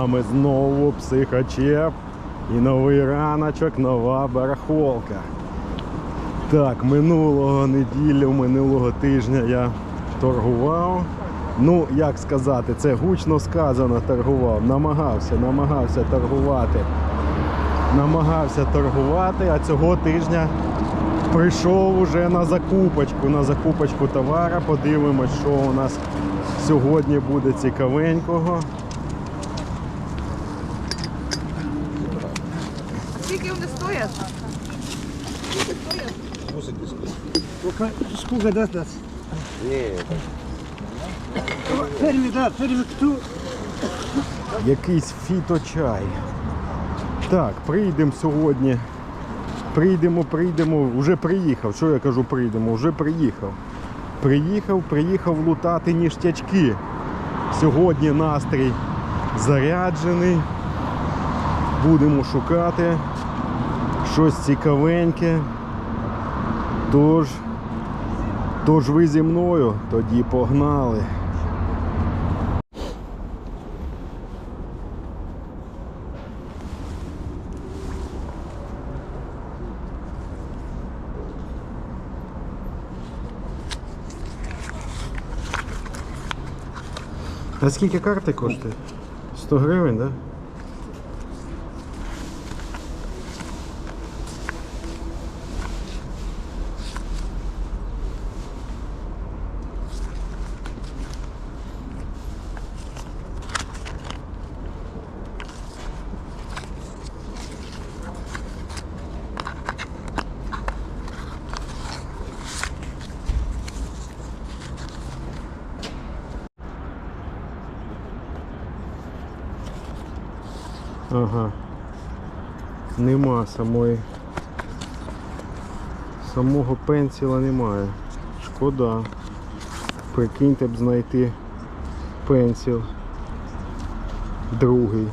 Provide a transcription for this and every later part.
Вами знову психочеп і новий раночок, нова барахолка. Так, минулого неділю, минулого тижня я торгував. Ну, як сказати, це гучно сказано торгував. Намагався, намагався торгувати. Намагався торгувати, а цього тижня прийшов уже на закупочку, на закупочку товара. Подивимось, що у нас сьогодні буде цікавенького. Скільки вони стоять? Сколько, сколько даст даст? Ферми, да, ферми, кто? Якийсь фіточай. Так, прийдемо сьогодні. Прийдемо, прийдемо, вже приїхав. Що я кажу, прийдемо? Вже приїхав. Приїхав, приїхав лутати ніштячки. Сьогодні настрій заряджений. Будемо шукати щось цікавеньке. Тож, тож ви зі мною, тоді погнали. А скільки карти коштує? 100 гривень, так? Да? Ага. Нема самої. Самого пенсіла немає. Шкода. Прикиньте б знайти пенсіл. Другий.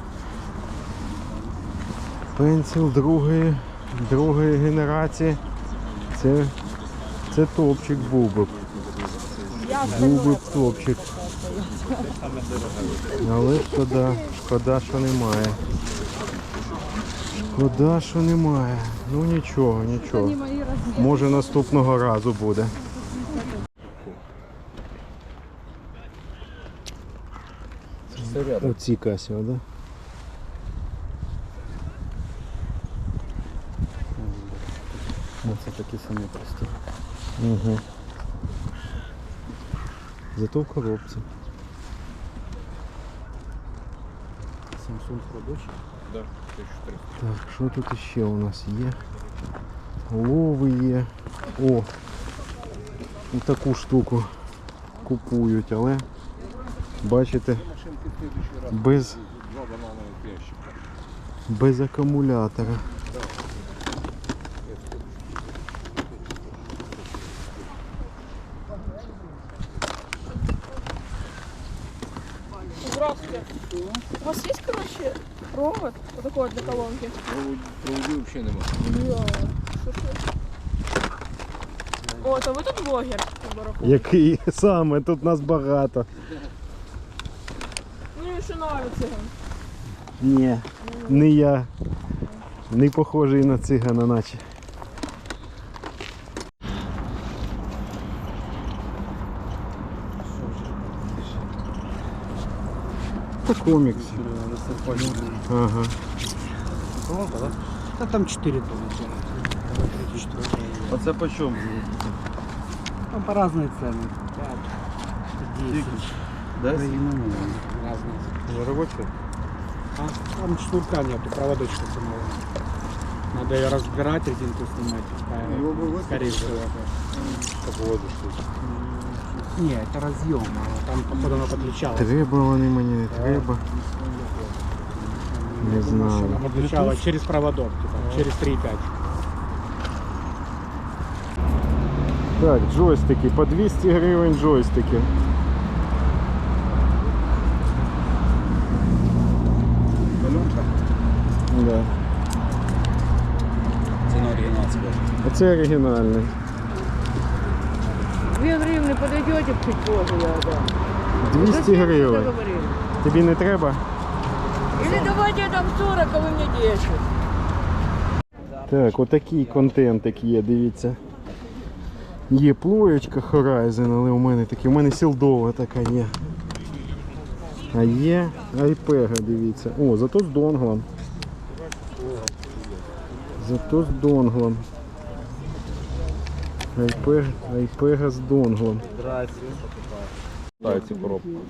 Пенсіл другої, другої генерації. Це, це топчик. Був би топчик. Але шкода, шкода, що немає. Шкода, що немає. Ну нічого, нічого. Може наступного разу буде. У цій касі, так? Да? Це такі самі просто. Угу. Зато в коробці. Samsung робочий. Так, що тут ще у нас? Лови є. О! ну Таку штуку купують, але бачите, без, без акумулятора. Здравствуйте. У вас есть, короче, провод вот такой для колонки? Проводів взагалі нема. О, то ви тут блогер? Бараху? Який саме? Тут нас багато. Ну, ще нравиться. Ні, не я. Не похожий на цигана, наче. Це комікс. Ага. Колонка, так? Да там 4 тонны. Оце по чому? Там по разные цены. 5, 10. Десь? Разные. Робочий? А, там шнурка нету, проводочка самого. Надо ее разбирать, резинку снимать. э, Скорее всего. Не, это разъем. а Там, походу, она подключалась. Треба вони мені, не треба. Не Я думаю, что знаю. Она подключала через проводок, типа, через 3,5. Так, джойстики. По 200 гривень джойстики. Да. Ціна оригінальська. Оце оригінальний. Две гривны подойдете чуть позже, я дам. 200 гривень. Договорились. Тобі не треба? Или давайте я дам 40, а вы мне 10. Так, отакий контентик є, дивіться. Є плоєчка Horizon, але у мене такі, у мене сілдова така є. А є айпега, дивіться. О, зато з донглом. Зато з донглом. Айпега, айпега з донглом.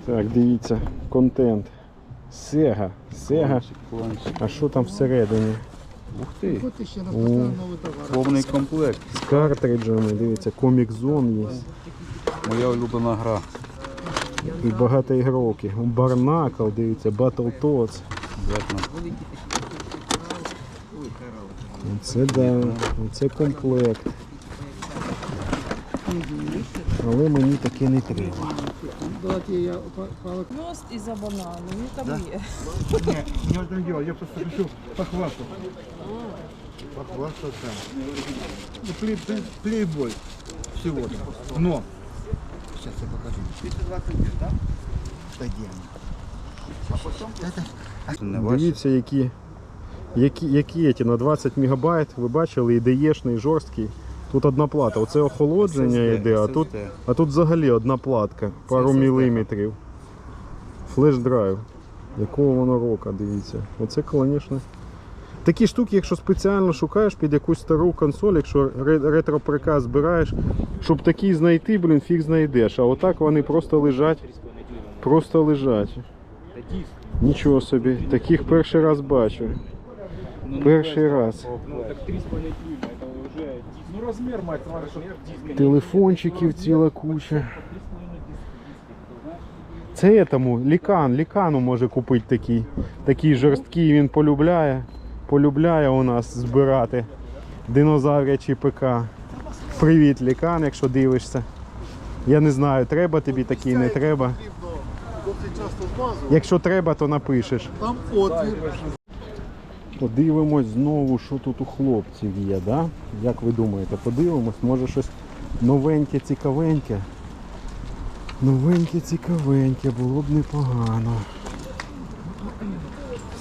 Так, дивіться, контент. Сега. Сега. А що там всередині? Ух ти, О, повний комплект. з картриджами, дивіться, Comic Zone є. Моя улюблена гра. І багато ігровки. Барнакл, дивіться, Battletoads. Обязательно. Це да, це комплект. Але мені таке не треба. Давайте я палок. Мост из-за банана, не там є. Не, не в этом дело. Я просто решил похвастаться. Похвастаться. Ну, плей- плей- плейбой всего Но. Сейчас я покажу. 220 да? Да где они? Не. Дивіться, які, які, які ті на 20 мегабайт, ви бачили, і ДЕшний, жорсткий. Тут одна плата. Оце охолодження SSD, йде, а тут, SSD. а тут взагалі одна платка, пару SSD. міліметрів. Флеш-драйв. Якого воно рока, дивіться. Оце, звісно. Такі штуки, якщо спеціально шукаєш під якусь стару консоль, якщо ре- ретро-приказ збираєш, щоб такі знайти, блін, фіг знайдеш. А отак вони просто лежать. Просто лежать. Нічого собі, таких перший раз бачу. Перший раз. Ну размер, мать твою, что Телефончиків ціла куча. Це тому лікан, лікану може купити такий. Такий жорсткий він полюбляє. Полюбляє у нас збирати динозаврячі ПК. Привіт, лікан, якщо дивишся. Я не знаю, треба тобі такий, не треба. Якщо треба, то напишеш. Там отвір. Подивимось знову, що тут у хлопців є, да? Як ви думаєте, подивимось, може щось новеньке, цікавеньке. Новеньке, цікавеньке, було б непогано.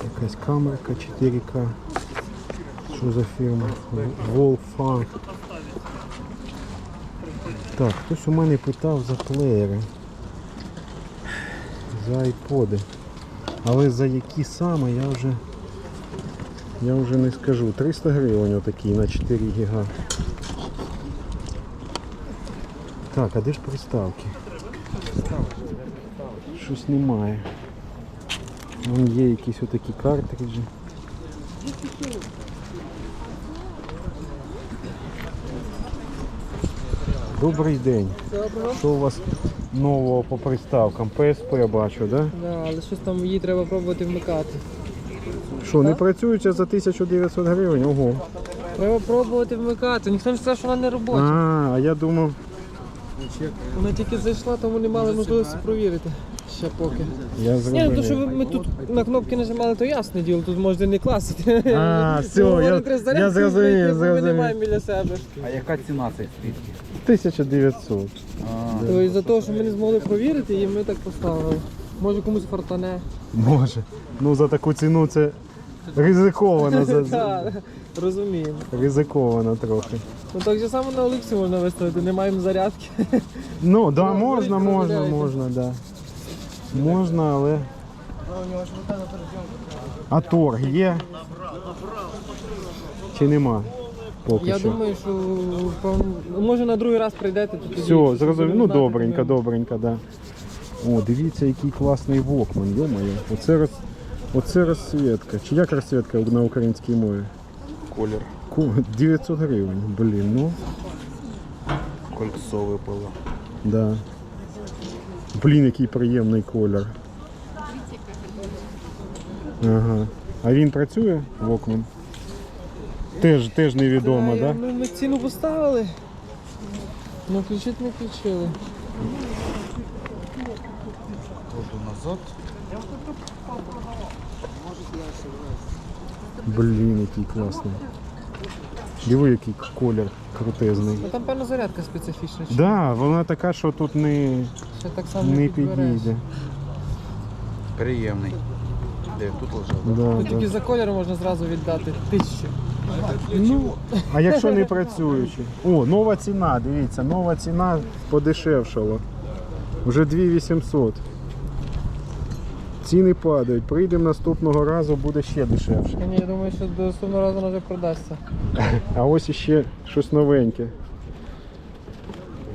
Якась камерка 4К. Що за фірма? Wolfang. Так, хтось у мене питав за плеєри. За айподи. Але за які саме я вже я вже не скажу. 300 гривень отакий на 4 гіга. Так, а де ж приставки? Щось немає. Вон є якісь отакі картриджі. Добрий день. Що у вас нового по приставкам? PSP я бачу, так? Да? Да, але щось там її треба пробувати вмикати. Що, не працюючи за 1900 гривень? Ого. Треба пробувати вмикати. Ніхто не сказав, що вона не робоча. А, а я думав, Вона тільки зайшла, тому не мали можливості провірити. Ще поки. я Ні, ну то, що ви, ми тут на кнопки нажимали, то ясне діло, тут можете не класити. А, все, я- я зрозумів, Ми не зрозумів. маємо біля себе. А яка ціна цієї свічки? 1900. То із-за того, що ми не змогли провірити, і ми так поставили. Може комусь фартане. Може. Ну за таку ціну це ризиковано. За, розуміємо. ризиковано трохи. Ну так же само на Олексі можна виставити, не маємо зарядки. Ну, да, Ну, можна, можна, можна, да. Можна, але. А торг є? Чи нема? Поки Я що. думаю, що певно, може на другий раз прийдете, то тоді Все, зрозумів. будемо Ну знати, добренько, ми- добренько, да. О, дивіться, який класний вокман, йомаю. Оце, роз... Оце розсвітка. Чи як розсвітка на українській мові? Колір. 900 гривень, блін, ну. Кольцо випало. Да. Блін, який приємний колір. Ага. А він працює, Вокман? Теж, теж невідомо, так? Да? Ми ціну поставили. Ну включити не включили. Кладу назад. Блін, який класний. Диви, який колір крутезний. Ну там певно зарядка специфічна. чи Да, вона така, що тут не, Ще так само не підійде. Приємний. Де тут лежав? да? Да, Ну да. тільки за колір можна зразу віддати тисячу. Ну, а якщо не працюючи? О, нова ціна, дивіться, нова ціна подешевшала. Вже 2800. Ціни падають. Прийдемо наступного разу, буде ще дешевше. Ні, я думаю, що до наступного разу вона вже продасться. А ось іще щось новеньке.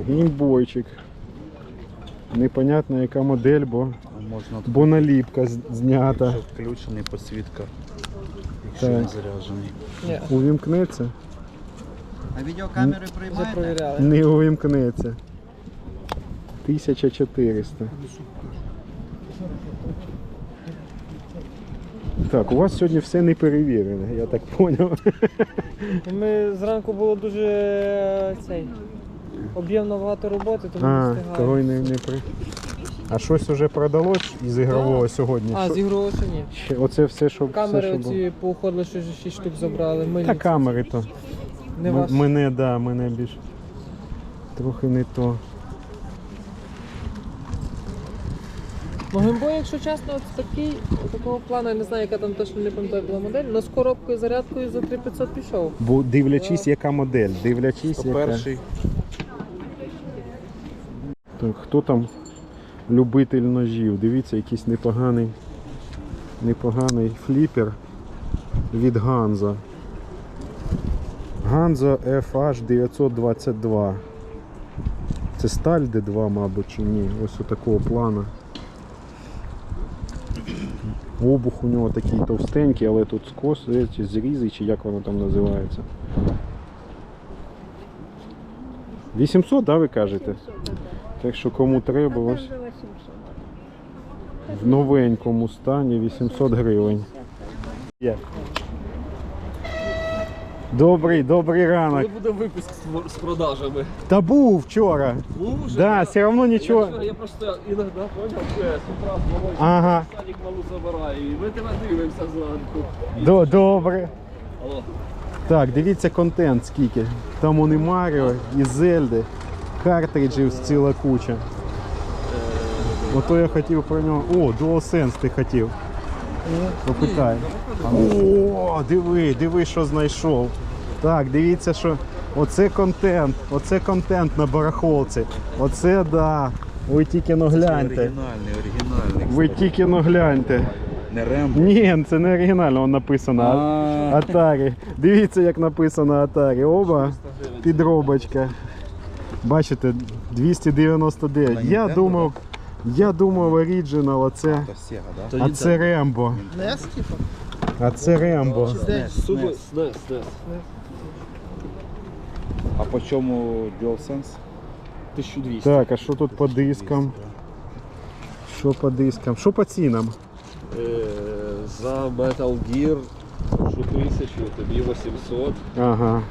Геймбойчик. Непонятно яка модель, бо, Можна бо наліпка знята. Якщо включений підсвітка, якщо Так. не заряджений. Увімкнеться? А відеокамери приймаєте? Не увімкнеться. 1400. Так, у вас сьогодні все не перевірене, я так зрозумів. Ми зранку було дуже цей об'ємно багато роботи, тому не А, встигаємо. того й не, не при. А щось уже продалось із ігрового сьогодні? А, Що- з ігрового ще ні. ще- Оце все, що, все, Камери що було. оці поуходили, що 6 штук забрали. Ми Та камери то. не М- ваш. Мене, да, мене більш трохи не то. Геймбой, якщо чесно, от такий, такого плану, я не знаю, яка там точно не пам'ятаю була модель, але з коробкою зарядкою за 3500 пішов. Бо дивлячись, яка модель. Дивлячись, яка. перший. Так, хто там любитель ножів? Дивіться, якийсь непоганий, непоганий фліпер від Ганза. Ганза FH 922. Це сталь D2, мабуть, чи ні. Ось у такого плана. Обух у нього такий товстенький, але тут скос, чи зрізи, чи як воно там називається. 800, да, ви кажете? Так що кому треба, ось в новенькому стані 800 гривень. Добрий, добрий ранок. буде випуск з, продажами. Та був вчора. Був уже? Да, все одно нічого. Я, я просто іноді поняв, що я з утра Ага, садик малу забираю, і ми тебе дивимося зранку. до, добре. Алло. Так, дивіться контент скільки. Там вони Маріо і Зельди, картриджів ціла куча. Ото я хотів про нього. О, DualSense ти хотів. Попитай. О, диви, диви, що знайшов. Так, дивіться, що оце контент, оце контент на барахолці. Оце да. Ви тільки но гляньте. Оригінальний, оригінальний. Ви тільки но гляньте. Не Рембо. Ні, це не оригінально, воно написано. Атарі. Дивіться, як написано Атарі. Оба підробочка. Бачите, 299. Я думав, я думав оригінал, а це, а це Рембо. NES, типу? А це Рембо. Суби, снес, снес. А по чому DualSense? 1200. Так, а що тут по дискам? Що по дискам? Що по цінам? Е, за Metal Gear, що 1000, тобі 800, Ага.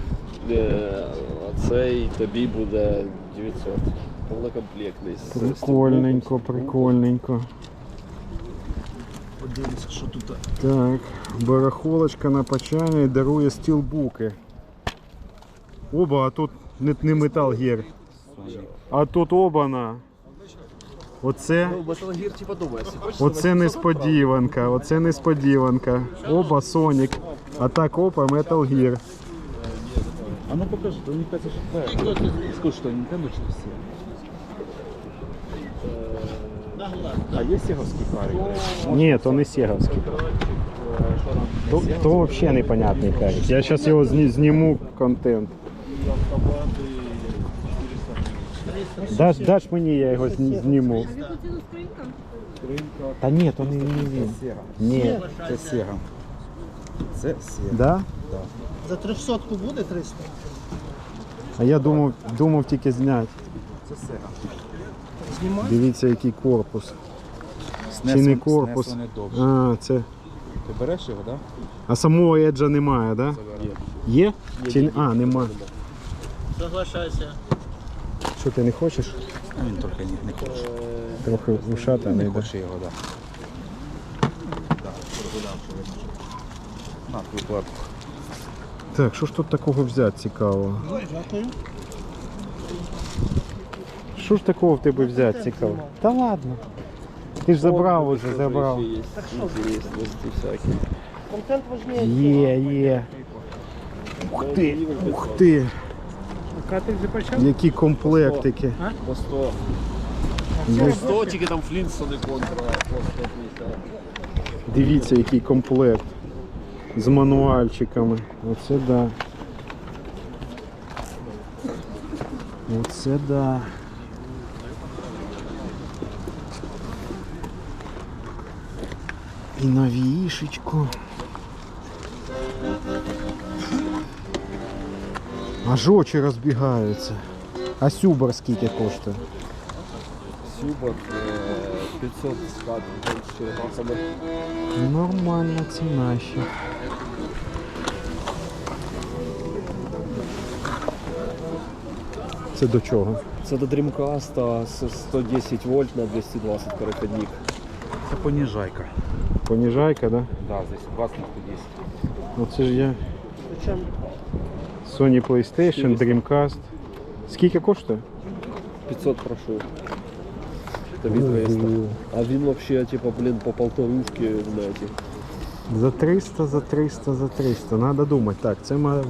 е, а цей тобі буде 900. З Прикольненько, прикольненько. Подивимося, що тут. Так, барахолочка на почання дарує стілбуки. Оба, а тут не, не Metal Gear. А тут оба-на. Оце, Ну, типа оце несподіванка, оце несподіванка. Оба Sonic. А так опа Metal Gear. А ну покажи, то мені кажеться, що це. Скажи, що Nintendo чи все? А є сіговські кари? Ні, то не Сеговський. То, то взагалі непонятний карик. Я зараз його зні- зніму контент. Даш, даш мені, я його зні- зніму. Та ні, то не, не він. Ні. Це Sega. Це Sega. Да? За 300 буде 300? А я думав, думав тільки зняти. Це Sega. Дивіться, який корпус. SNES, Чи не корпус? вони. А, це. Ти береш його, так? А самого еджа немає, да? Є? Чи... ні? А, немає. Соглашайся. Що ти не хочеш? Да? Він трохи не, не хоче. Трохи ушатаний. Не да? хоче його, так. На, викладку. Так, що ж тут такого взяти цікавого? Дякую. Що ж такого в тебе взяти цікавого? Та ладно. Ти ж забрав уже, забрав. интересности всякие. Контент важніше. Є, є. Ух ти, ух ти. Картриджи почем? Які комплектики. По 100. Ну, По 100 тільки там Флінстони контра по 150. Дивіться, який комплект. З мануальчиками. Оце да. Оце да. І на вішечку. Аж очі розбігаються. А сюбар скільки коштує? Сюбар е, 500 скат. Нормальна ціна ще. Це до чого? Це до Dreamcast 110 вольт на 220 переходник. Это понижайка. Да? Да, здесь 20 на 110. Оце ж я. Sony PlayStation, Dreamcast. Скільки коштує? 500 прошу. 200. А він вообще, типа, блін, по полторушки в неті. За 300, за 300, за 300. Надо думати. Так, це ма-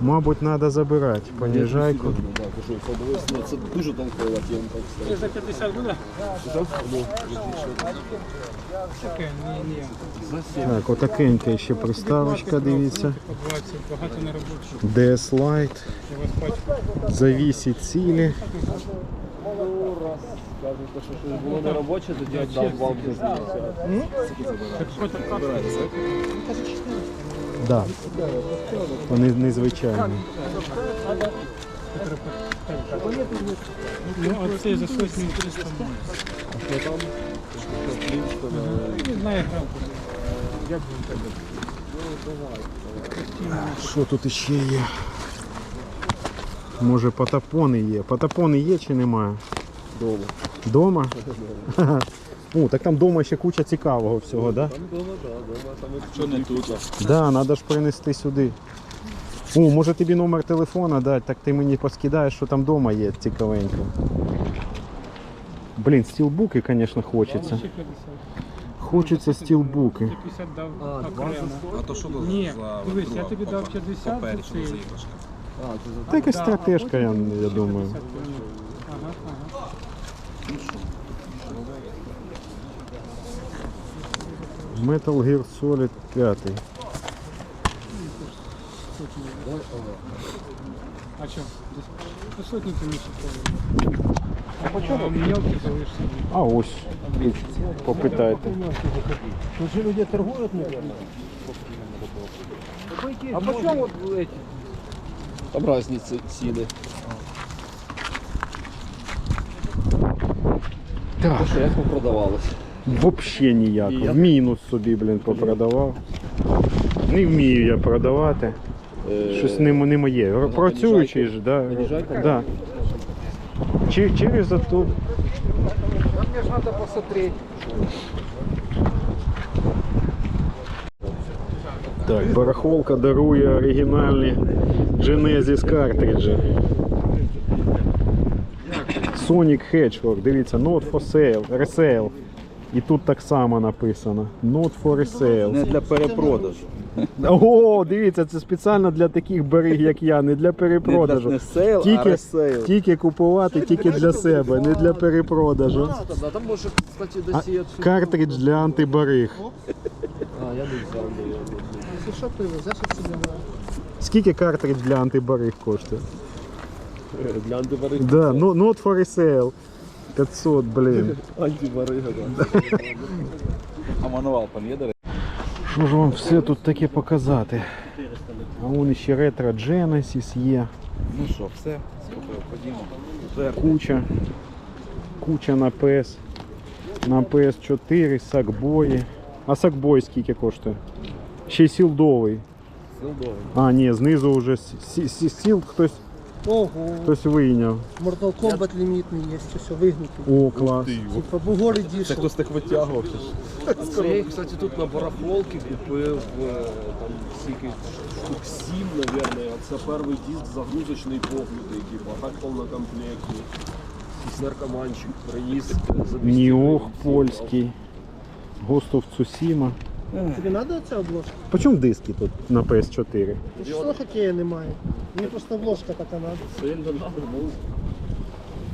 мабуть треба забирати. Поніжайку. Так, кажу, подивись, ну це дуже толкова тема, так сказати. За 50 буде? Що? Ну, Таке, ні, ні. за 7. Так, отакенька ще приставочка, дивіться. По 20, багато не робочу. DS Lite. Завісі цілі. Ну, що щось було не робоче, тоді я вам за 50. Да. Вони незвичайні. Ну, а це за 300 може. Що там? Не знаю, грам. Як він тебе? Що тут іще є? Може потапони є. Потапони є чи немає? Дома. Дома? О, так там дома ще куча цікавого всього, да? Там дома, да, дома, там і Що не тут? Да, треба ж принести сюди. О, може тобі номер телефона дати, так ти мені поскидаєш, що там вдома є цікавенько. Блін, стілбуки, звісно, хочеться. Ще 50. Хочеться стілбуки. 50 дав А, окремо. А то що Ні, за дивись, я тобі дав 50 за що цей. за? А, це за Та якась Да, а стратежка, я, потім я думаю. 50 Ага, ага. Metal Gear Solid 5. А що? По сотні ти мені ще А по чому? А ось, тут попитайте. А по чому эти? Там різниці ціни. Так. Що як продавалось? Взагалі ніяк. Ніяк? В мінус собі, блін, попродавав. Не вмію я продавати. Щось не, не моє. Працюючий ж, да. Да. Через нам Мне же надо посмотреть. Так, барахолка дарує оригінальні Genesis картриджі. Sonic Hedgehog, дивіться, not for sale, resale. І тут так само написано. Not for resale. Не для перепродажу. О, дивіться, це спеціально для таких берег, як я, не для перепродажу. Не сейл, а Тільки, ресейл. тільки купувати, тільки для себе, не для перепродажу. А, там, там може, кстати, досі є. картридж для антибариг. А, я не взяв, наверное. Що? Скільки картридж для антибариг коштує? Для антивариги. Да, ну, not for resale. 500, блін. Антиварига, да. А мануал помідори? Що ж вам все тут таке показати? А вон ще ретро Genesis є. Ну що, все, скільки ходімо. Куча. Куча на PS. На PS4, сакбої. А сакбой скільки коштує? Ще й сілдовий. Силдовий. А, ні, знизу вже сі- сі- сіл хтось, Ого, хтось вийняв. Mortal Kombat лімітний є, все вигнутий. О, клас. Типа Бугор Це Edition. хтось так витягувався. Це я, кстати, тут на барахолці купив е, там скільки штук 7, наверное. Це перший диск загрузочний типу, а так повнокомплектний. якийсь наркоманчик приніс за 200 Ніох гривень. польський. Гостов Цусіма. Тобі треба ця обложка? Почому диски тут на PS4? Ну, Що хокея немає? Мені просто обложка така треба. Сильно надо, ну.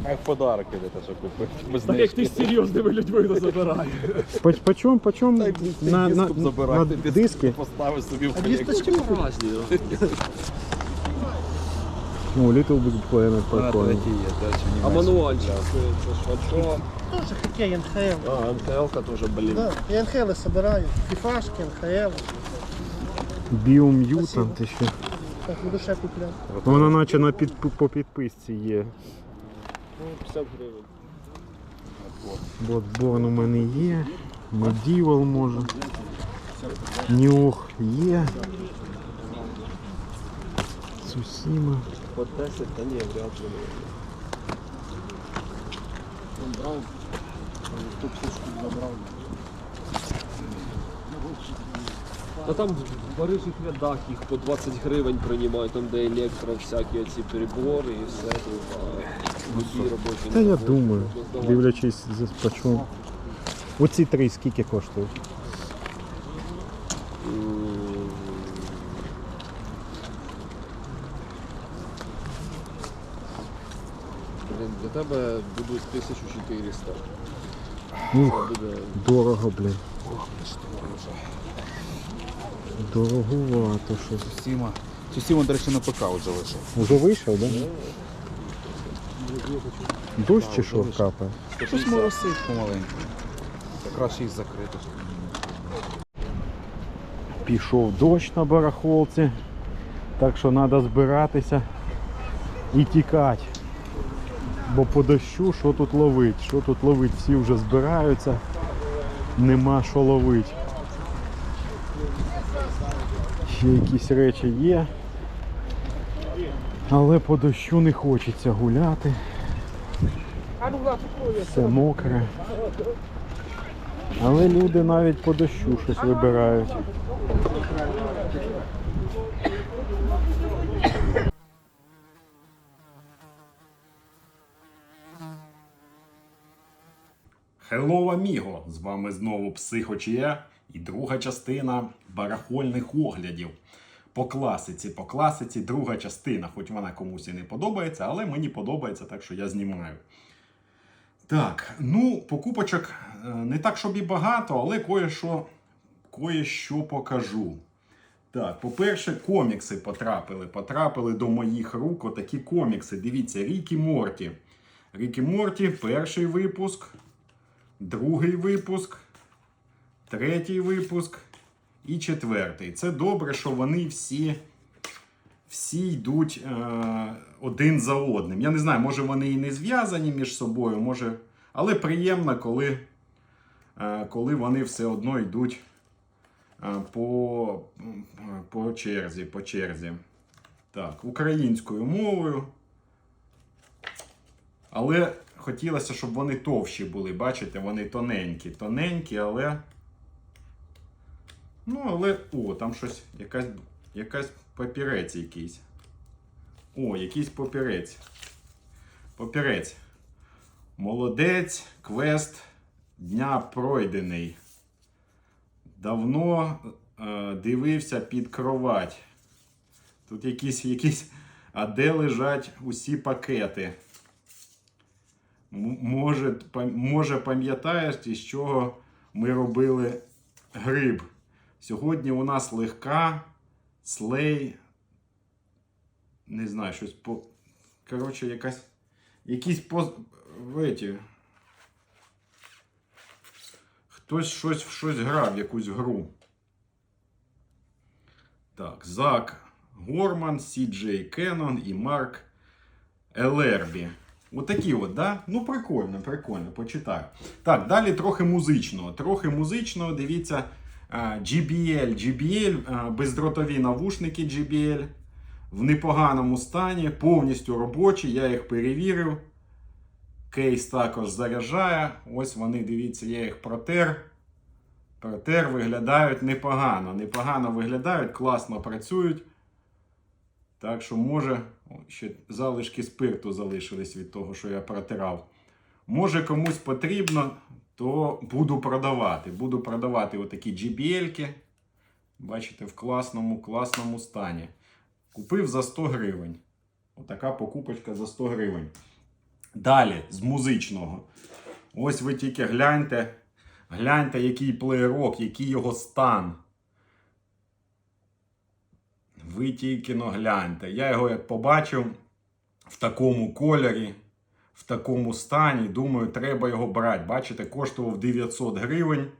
Як подарок ідете, що купити. Без Так як ти з серйозними людьми не забирає. По, Почому, на, на, на, на диски? Поставиш собі в А дісточку Разні, ну. Little Big Planet прикольно. А мануальчик, це, ж? Теж хокей, НХЛ. А, НХЛ-ка теж, блін. Да, я НХЛ собираю. Фіфашки, НХЛ. Біом'ютант ще. Так, буду ще купляти. Вона наче на під, по підписці є. 50 гривень. Bloodborne у мене є. Medieval може. Нюх є. Цусіма. По 10, та ні, вряд ли. Он брав, хто псишку забрав. Та там в барижних рядах їх по 20 гривень приймають, там де електро, всякі ці перебори і все тут, робочі. Та я думаю, дивлячись за по. Оці три скільки коштують? М, Блін, для тебе будуть 1400. Ух, буде дорого, блін. Дороговато щось. Сіма. Сіма, до речі, на ПК вже вийшов. Уже вийшов, так? Да? Дощ чи що капає? Щось моросить помаленьку. Краще їх закрити. Пішов дощ на барахолці, так що треба збиратися і тікати. Бо по дощу що тут ловить? Що тут ловить? Всі вже збираються, нема що ловити. Ще якісь речі є. Але по дощу не хочеться гуляти. Все мокре. Але люди навіть по дощу щось вибирають. Hello, amigo! З вами знову Психочія і друга частина барахольних оглядів. По класиці, по класиці, друга частина, хоч вона комусь і не подобається, але мені подобається, так що я знімаю. Так, ну, покупочок е, не так, щоб і багато, але кое-що, кое-що покажу. Так, по-перше, комікси потрапили. Потрапили до моїх рук отакі комікси. Дивіться, Рікі Морті. Рікі Морті, перший випуск другий випуск, третій випуск і четвертий. Це добре, що вони всі, всі йдуть е, один за одним. Я не знаю, може вони і не зв'язані між собою, може. Але приємно, коли, е, коли вони все одно йдуть е, по, по черзі. по черзі. Так, українською мовою. Але хотілося, щоб вони товщі були. Бачите, вони тоненькі. Тоненькі, але. Ну, але. О, там щось. Якась, якась папірець якийсь. О, якийсь папірець. Папірець. Молодець, квест дня пройдений. Давно е, дивився під кровать. Тут якісь, якісь. А де лежать усі пакети? Може, може пам'ятаєш, із чого ми робили гриб. Сьогодні у нас легка, слей. Не знаю, щось по. Коротше, якась. Якісь поз... в. Хтось щось щось грав, якусь гру. Так, Зак Горман, Сі Джей Кеннон і Марк Елербі. Отакі от, да? Ну, прикольно, прикольно, почитаю. Так, далі трохи музичного. Трохи музичного, дивіться, GBL, GBL, бездротові навушники GBL в непоганому стані, повністю робочі, я їх перевірив. Кейс також заряджає. Ось вони, дивіться, я їх протер. Протер виглядають непогано. Непогано виглядають, класно працюють. Так що, може, ще залишки спирту залишились від того, що я протирав. Може комусь потрібно, то буду продавати. Буду продавати отакі JBL-ки. Бачите, в класному, класному стані. Купив за 100 гривень. Отака покупочка за 100 гривень. Далі, з музичного. Ось ви тільки гляньте. Гляньте, який плеєрок, який його стан. Ви тільки но гляньте. Я його як побачив в такому кольорі, в такому стані. Думаю, треба його брати. Бачите, коштував 900 гривень.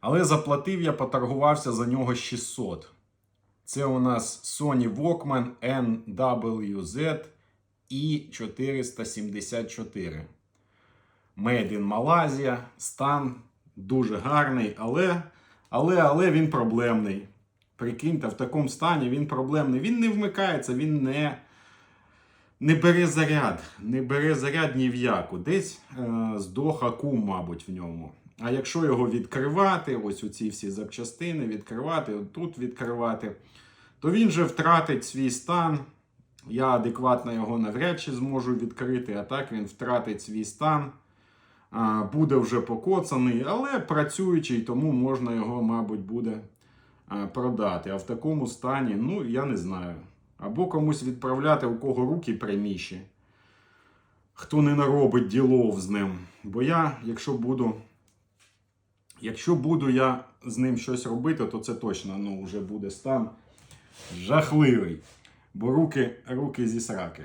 Але заплатив я, поторгувався за нього 600. Це у нас Sony Walkman NWZ i474. Made in Malaysia. Стан дуже гарний, але, але, але він проблемний. Прикиньте, в такому стані він проблемний. Він не вмикається, він не, не бере заряд. Не бере заряд ні в яку. Десь е, здох акум, мабуть, в ньому. А якщо його відкривати, ось оці всі запчастини відкривати, тут відкривати, то він же втратить свій стан. Я адекватно його навряд чи зможу відкрити, а так він втратить свій стан. Буде вже покоцаний, але працюючий, тому можна його, мабуть, буде продати. А в такому стані, ну, я не знаю. Або комусь відправляти, у кого руки приміші, хто не наробить ділов з ним. Бо я, якщо буду. Якщо буду я з ним щось робити, то це точно ну, вже буде стан жахливий. Бо руки, руки зі сраки.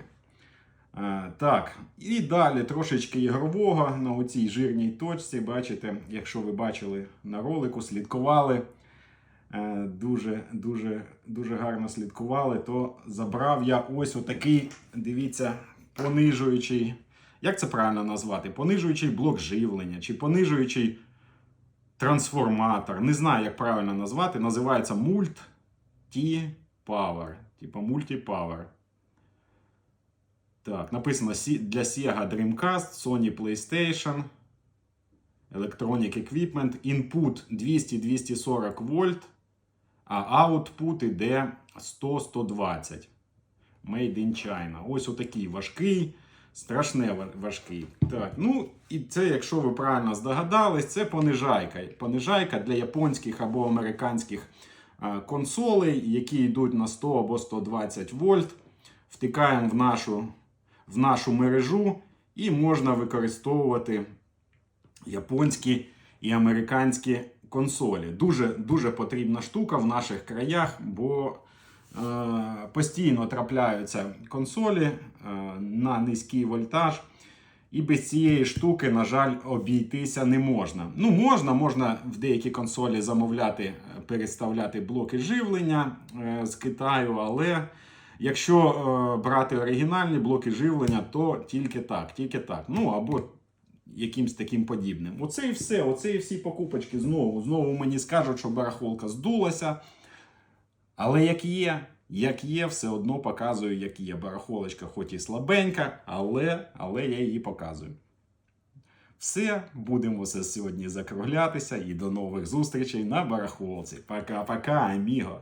А, так, і далі трошечки ігрового на оцій жирній точці. Бачите, якщо ви бачили на ролику, слідкували. Е, Дуже, дуже, дуже гарно слідкували, то забрав я ось отакий, дивіться, понижуючий. Як це правильно назвати? Понижуючий блок живлення чи понижуючий трансформатор. Не знаю, як правильно назвати. Називається Mult T-Power. Типа Multi-Power. Так, написано для Sega Dreamcast, Sony PlayStation, Electronic Equipment. Input 200-240 вольт, а output іде 100-120. Made in China. Ось отакий важкий, страшне важкий. Так, ну і це, якщо ви правильно здогадались, це понижайка. Понижайка для японських або американських а, консолей, які йдуть на 100 або 120 вольт. Втикаємо в нашу, в нашу мережу і можна використовувати японські і американські консолі. Дуже, дуже потрібна штука в наших краях, бо е, постійно трапляються консолі е, на низький вольтаж. І без цієї штуки, на жаль, обійтися не можна. Ну, можна, можна в деякі консолі замовляти, е, переставляти блоки живлення е, з Китаю, але якщо е, брати оригінальні блоки живлення, то тільки так, тільки так. Ну або якимсь таким подібним. Оце і все, оце і всі покупочки знову. Знову мені скажуть, що барахолка здулася. Але як є, як є, все одно показую, як є. Барахолочка, хоч і слабенька, але, але я її показую. Все, будемо все сьогодні закруглятися і до нових зустрічей на барахолці. Пока-пока, аміго!